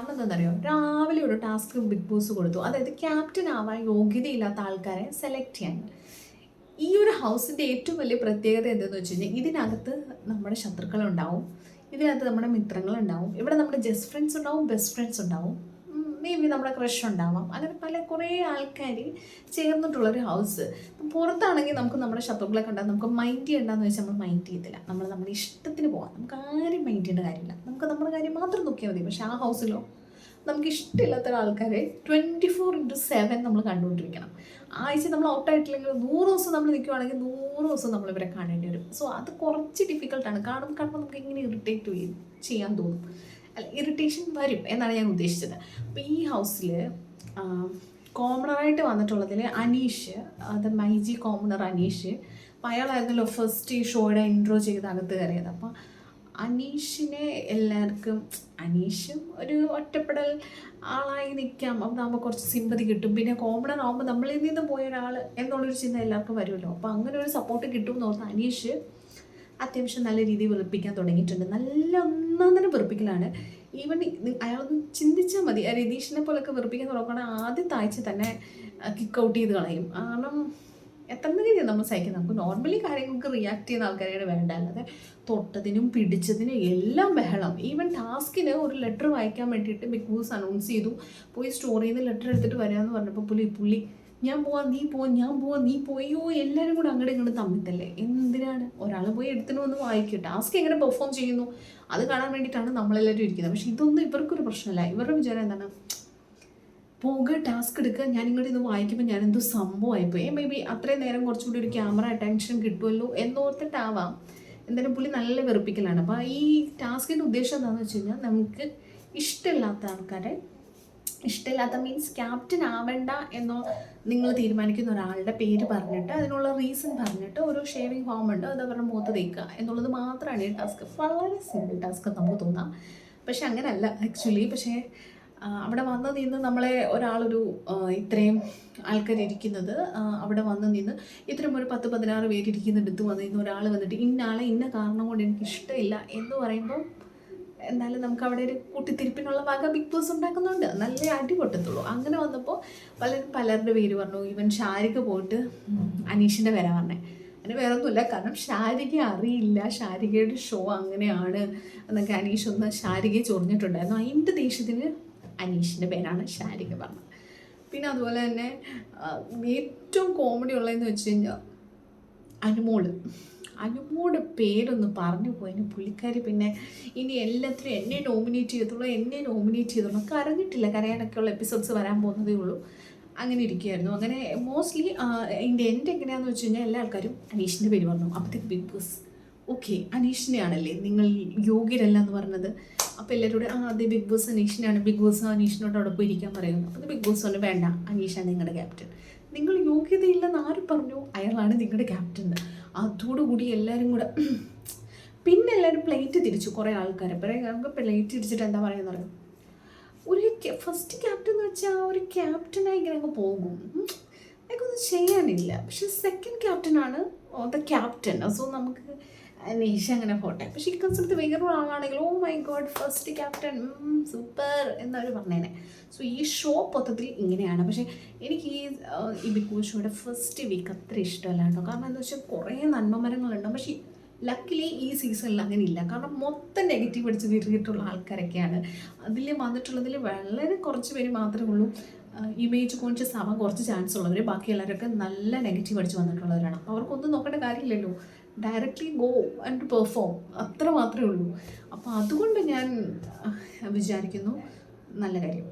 കാരണം എന്താണെന്നറിയോ രാവിലെ ഒരു ടാസ്ക് ബിഗ് ബോസ് കൊടുത്തു. അതായത് ക്യാപ്റ്റൻ ആവാൻ യോഗ്യതയില്ലാത്ത ആൾക്കാരെ സെലക്ട് ചെയ്യാൻ. ഈ ഒരു ഹൗസിന്റെ ഏറ്റവും വലിയ പ്രത്യേകത എന്തെന്ന് വെച്ച് കഴിഞ്ഞാൽ ഇതിനകത്ത് നമ്മുടെ ശത്രുക്കളുണ്ടാവും ഇതിനകത്ത് നമ്മുടെ മിത്രങ്ങളുണ്ടാവും ഇവിടെ നമ്മുടെ ജസ്റ്റ് ഫ്രണ്ട്സ് ഉണ്ടാവും ബെസ്റ്റ് ഫ്രണ്ട്സ് ഉണ്ടാവും. മേ ബി നമ്മുടെ ക്രഷ് ഉണ്ടാവാം. അങ്ങനെ പല കുറേ ആൾക്കാർ ചേർന്നിട്ടുള്ളൊരു ഹൗസ് പുറത്താണെങ്കിൽ നമുക്ക് നമ്മുടെ ശത്രുക്കളെ കണ്ടാൽ നമുക്ക് മൈൻഡ് ചെയ്യണ്ടെന്ന് വെച്ചാൽ നമ്മൾ മൈൻഡ് ചെയ്യത്തില്ല. നമ്മൾ നമ്മുടെ ഇഷ്ടത്തിന് പോകാം നമുക്ക് ആരും മൈൻഡ് ചെയ്യേണ്ട കാര്യമില്ല. നമുക്ക് നമ്മുടെ കാര്യം മാത്രം നോക്കിയാൽ മതി. പക്ഷേ ആ ഹൗസിലോ നമുക്ക് ഇഷ്ടമില്ലാത്ത ആൾക്കാരെ ട്വന്റി ഫോർ ഇന്റു സെവൻ നമ്മൾ കണ്ടുകൊണ്ടിരിക്കണം. ആഴ്ച നമ്മൾ ഔട്ടായിട്ടില്ലെങ്കിൽ നൂറ് ദിവസം നമ്മൾ നിൽക്കുവാണെങ്കിൽ നൂറ് ദിവസം നമ്മൾ ഇവരെ കാണേണ്ടി വരും. സോ അത് കുറച്ച് ഡിഫിക്കൽട്ടാണ് കാണുമ്പോൾ കാണുമ്പോൾ നമുക്ക് ഇങ്ങനെ ഇറിറ്റേറ്റ് ചെയ്യാൻ തോന്നും. അല്ല ഇറിറ്റേഷൻ വരും എന്നാണ് ഞാൻ ഉദ്ദേശിച്ചത്. അപ്പോൾ ഈ ഹൗസിൽ കോമണറായിട്ട് വന്നിട്ടുള്ളതിൽ അനീഷ് അത് മൈജി കോമണർ അനീഷ് അപ്പോൾ അയാളായിരുന്നല്ലോ ഫസ്റ്റ് ഈ ഷോയുടെ ഇൻട്രോ ചെയ്ത് അകത്ത് കയറിയത്. അപ്പോൾ അനീഷിനെ എല്ലാവർക്കും അനീഷും ഒരു ഒറ്റപ്പെടൽ ആളായി നിൽക്കാം അപ്പം നമ്മൾ കുറച്ച് സിമ്പതി കിട്ടും. പിന്നെ കോമണർ ആകുമ്പോൾ നമ്മളിൽ നിന്ന് പോയ ഒരാൾ എന്നുള്ളൊരു ചിന്ത എല്ലാവർക്കും വരുമല്ലോ. അപ്പോൾ അങ്ങനെ ഒരു സപ്പോർട്ട് കിട്ടും എന്ന് ഓർത്ത് അനീഷ് അത്യാവശ്യം നല്ല രീതിയിൽ വെറുപ്പിക്കാൻ തുടങ്ങിയിട്ടുണ്ട്. നല്ല ഒന്നാം തന്നെ വെറുപ്പിക്കലാണ്. ഈവൻ അയാളൊന്ന് ചിന്തിച്ചാൽ മതി. ആ രതീഷിനെ പോലൊക്കെ വെറുപ്പിക്കാൻ തുടങ്ങുകയാണ് ആദ്യത്തെ ആഴ്ച തന്നെ കിക്ക് ഔട്ട് ചെയ്ത് കളയും. കാരണം എത്ര രീതിയാണ് നമ്മൾ സഹിക്കുന്നത്? നമുക്ക് നോർമലി കാര്യങ്ങൾക്ക് റിയാക്ട് ചെയ്യുന്ന ആൾക്കാരെയാണ് വേണ്ട അല്ലാതെ തൊട്ടതിനും പിടിച്ചതിനും എല്ലാം ബഹളം. ഈവൻ ടാസ്കിന് ഒരു ലെറ്റർ വായിക്കാൻ വേണ്ടിയിട്ട് ബിഗ് ബോസ് അനൗൺസ് ചെയ്തു. പോയി സ്റ്റോറിയിൽ നിന്ന് ലെറ്റർ എടുത്തിട്ട് വരാമെന്ന് പറഞ്ഞപ്പോൾ പുള്ളി പുള്ളി ഞാൻ പോവാം നീ പോ ഞാൻ പോവാം നീ പോയോ എല്ലാവരും കൂടെ അങ്ങോട്ട് ഇങ്ങോട്ട് തമ്മിത്തല്ലേ എന്തിനാണ്? ഒരാൾ പോയി എടുത്തിട്ട് വന്ന് വായിക്കും. ടാസ്ക് എങ്ങനെ പെർഫോം ചെയ്യുന്നു? അത് കാണാൻ വേണ്ടിയിട്ടാണ് നമ്മളെല്ലാവരും ഇരിക്കുന്നത്. പക്ഷേ ഇതൊന്നും ഇവർക്കൊരു പ്രശ്നമല്ല. ഇവരുടെ വിചാരം എന്താണ്? പോകുക ടാസ്ക് എടുക്കുക ഞാൻ ഇങ്ങോട്ട് ഇത് വായിക്കുമ്പോൾ ഞാൻ എന്തോ സംഭവമായിപ്പോയി. മേ ബി അത്രയും നേരം കുറച്ചുകൂടി ഒരു ക്യാമറ അറ്റൻഷൻ കിട്ടുമല്ലോ എന്നോർത്തിട്ടാവാം. എന്തായാലും പുള്ളി നല്ല വെറുപ്പിക്കലാണ്. അപ്പോൾ ഈ ടാസ്കിന്റെ ഉദ്ദേശം എന്താണെന്ന് വെച്ച് കഴിഞ്ഞാൽ നമുക്ക് ഇഷ്ടമില്ലാത്ത ആൾക്കാരെ ഇഷ്ടമില്ലാത്ത മീൻസ് ക്യാപ്റ്റൻ ആവണ്ട എന്നോ നിങ്ങൾ തീരുമാനിക്കുന്ന ഒരാളുടെ പേര് പറഞ്ഞിട്ട് അതിനുള്ള റീസൺ പറഞ്ഞിട്ട് ഒരു ഷേവിങ് ഫോം ഉണ്ട് അത് അവരുടെ മുഖത്ത് തേക്കുക എന്നുള്ളത് മാത്രമാണ് ഈ ടാസ്ക് വളരെ സിമ്പിൾ ടാസ്ക് നമുക്ക് തോന്നാം. പക്ഷെ അങ്ങനെയല്ല ആക്ച്വലി പക്ഷേ അവിടെ വന്ന് നിന്ന് നമ്മളെ ഒരാളൊരു ഇത്രയും ആൾക്കാർ ഇരിക്കുന്നത് അവിടെ വന്ന് നിന്ന് ഇത്രയും ഒരു പത്ത് പതിനാറ് പേര് ഇരിക്കുന്നിടത്ത് വന്ന് നിന്ന് ഒരാൾ വന്നിട്ട് ഇന്നാളെ ഇന്ന കാരണം കൊണ്ട് എനിക്ക് ഇഷ്ടമില്ല എന്ന് പറയുമ്പോൾ എന്നാലും നമുക്ക് അവിടെ ഒരു കൂട്ടിത്തിരിപ്പിനുള്ള വക ബിഗ് ബോസ് ഉണ്ടാക്കുന്നുണ്ട്. നല്ല അടി പൊട്ടത്തുള്ളൂ. അങ്ങനെ വന്നപ്പോൾ പലരും പലരുടെ പേര് പറഞ്ഞു ഈവൻ ഷാരിക്ക് പോയിട്ട് അനീഷിന്റെ പേരാ പറഞ്ഞേ. അങ്ങനെ വേറെ ഒന്നുമില്ല കാരണം ഷാരിക അറിയില്ല. ഷാരികയുടെ ഷോ അങ്ങനെയാണ് എന്നൊക്കെ അനീഷ് ഒന്ന് ഷാരികയെ ചൊറിഞ്ഞിട്ടുണ്ടായിരുന്നു. അതിന്റെ ദേഷ്യത്തിന് അനീഷിന്റെ പേരാണ് ഷാരിക പറഞ്ഞത്. പിന്നെ അതുപോലെ തന്നെ ഏറ്റവും കോമഡി ഉള്ളതെന്ന് വെച്ച് കഴിഞ്ഞാൽ അനുമോൾ. അനുമോളുടെ പേരൊന്ന് പറഞ്ഞു പോയതിന് പുള്ളിക്കാരി പിന്നെ ഇനി എല്ലാത്തിനും എന്നെ നോമിനേറ്റ് ചെയ്തോളൂ എന്നെ നോമിനേറ്റ് ചെയ്തോളൂ കരഞ്ഞിട്ടില്ല കരയാനൊക്കെയുള്ള എപ്പിസോഡ്സ് വരാൻ പോകുന്നതേ ഉള്ളൂ. അങ്ങനെ ഇരിക്കുകയായിരുന്നു അങ്ങനെ മോസ്റ്റ്ലി എന്റെ എന്റെ എങ്ങനെയാണെന്ന് വെച്ച് കഴിഞ്ഞാൽ എല്ലാ ആൾക്കാരും അനീഷിന്റെ പേര് പറഞ്ഞു. അപ്പോഴത്തേക്ക് ബിഗ് ബോസ് ഓക്കെ അനീഷിനെയാണല്ലേ നിങ്ങൾ യോഗ്യരല്ല എന്ന് പറഞ്ഞത്. അപ്പോൾ എല്ലാവരോടും ആ അതെ ബിഗ് ബോസ് അനീഷിനാണ്. ബിഗ് ബോസ് അനീഷിനോട് അവിടെ പോയി ഇരിക്കാൻ പറയുന്നു. അപ്പോൾ ബിഗ് ബോസ് പറഞ്ഞു വേണ്ട അനീഷാണ് നിങ്ങളുടെ ക്യാപ്റ്റൻ നിങ്ങൾ യോഗ്യതയില്ലെന്ന് ആര് പറഞ്ഞു? അയാളാണ് നിങ്ങളുടെ ക്യാപ്റ്റൻ അതോടുകൂടി എല്ലാവരും കൂടെ പിന്നെ എല്ലാവരും പ്ലേറ്റ് തിരിച്ചു കുറേ ആൾക്കാർ അപ്പോൾ നമുക്ക് പ്ലേറ്റ് തിരിച്ചിട്ട് എന്താ പറയുന്നത് അറിയാം ഒരു ഫസ്റ്റ് ക്യാപ്റ്റൻ എന്ന് വെച്ചാൽ ഒരു ക്യാപ്റ്റനായി ഇങ്ങനെ അങ്ങ് പോകും. എനിക്കൊന്നും ചെയ്യാനില്ല. പക്ഷെ സെക്കൻഡ് ക്യാപ്റ്റനാണ് ദ ക്യാപ്റ്റൻ സോ നമുക്ക് നീഷ അങ്ങനെ പോട്ടെ. പക്ഷേ ഈ കൺസെപ്റ്റ് വേറെ ആളാണെങ്കിൽ ഓ my God first captain super എന്നവർ പറഞ്ഞേനെ. സോ ഈ ഷോ മൊത്തത്തിൽ ഇങ്ങനെയാണ്. പക്ഷേ എനിക്ക് ഈ ഈ ബിഗ് ബോസ് ഷോയുടെ ഫസ്റ്റ് വീക്ക് അത്ര ഇഷ്ടമല്ല കേട്ടോ കാരണം എന്താ വെച്ചാൽ കുറേ നന്മമരങ്ങളുണ്ട്. പക്ഷേ ലക്കിലി ഈ സീസണിൽ അങ്ങനെ ഇല്ല. കാരണം മൊത്തം നെഗറ്റീവ് അടിച്ച് തീർത്തിട്ടുള്ള ആൾക്കാരൊക്കെയാണ്. അതിൽ വന്നിട്ടുള്ളതിൽ വളരെ കുറച്ച് പേര് മാത്രമേ ഉള്ളൂ. ഇമേജ് കോൺഷ്യസ് ആവാൻ കുറച്ച് ചാൻസ് ഉള്ളവർ ബാക്കി എല്ലാവരൊക്കെ നല്ല നെഗറ്റീവ് അടിച്ച് വന്നിട്ടുള്ളവരാണ്. അപ്പോൾ അവർക്കൊന്നും നോക്കേണ്ട കാര്യമില്ലല്ലോ. ഡയറക്റ്റ്ലി ഗോ ആൻഡ് പെർഫോം അത്ര മാത്രമേ ഉള്ളൂ. അപ്പോൾ അതുകൊണ്ട് ഞാൻ വിചാരിക്കുന്നു നല്ല കാര്യം.